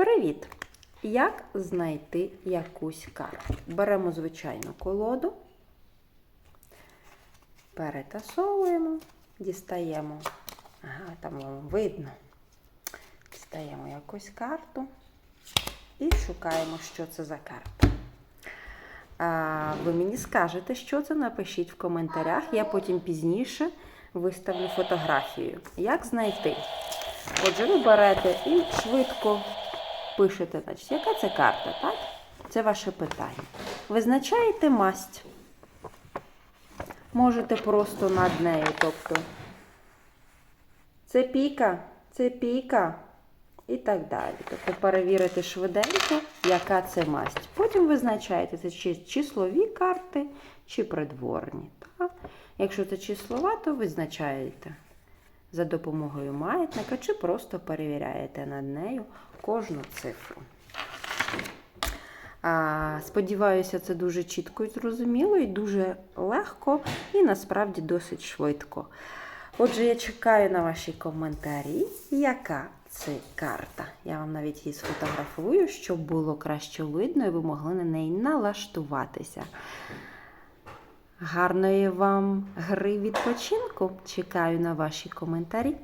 Привіт! Як знайти якусь карту? Беремо звичайну колоду, перетасовуємо, дістаємо, ага, там вам видно, дістаємо якусь карту і шукаємо, що це за карта. А, ви мені скажете, що це, напишіть в коментарях. Я потім пізніше виставлю фотографію. Як знайти? Отже, ви берете і швидко пишете, значить, яка це карта, так? Це ваше питання. Визначаєте масть. Можете просто над нею, тобто це піка, це піка і так далі. Тобто перевірити швиденько, яка це масть. Потім визначаєте, це чи числові карти, чи придворні. Так? Якщо це числова, то визначаєте за допомогою маятника, чи просто перевіряєте над нею кожну цифру. Сподіваюся, це дуже чітко і зрозуміло, і дуже легко, і насправді досить швидко. Отже, я чекаю на ваші коментарі, яка це карта. Я вам навіть її сфотографую, щоб було краще видно, і ви могли на неї налаштуватися. Гарної вам гри відпочинку. Чекаю на ваші коментарі.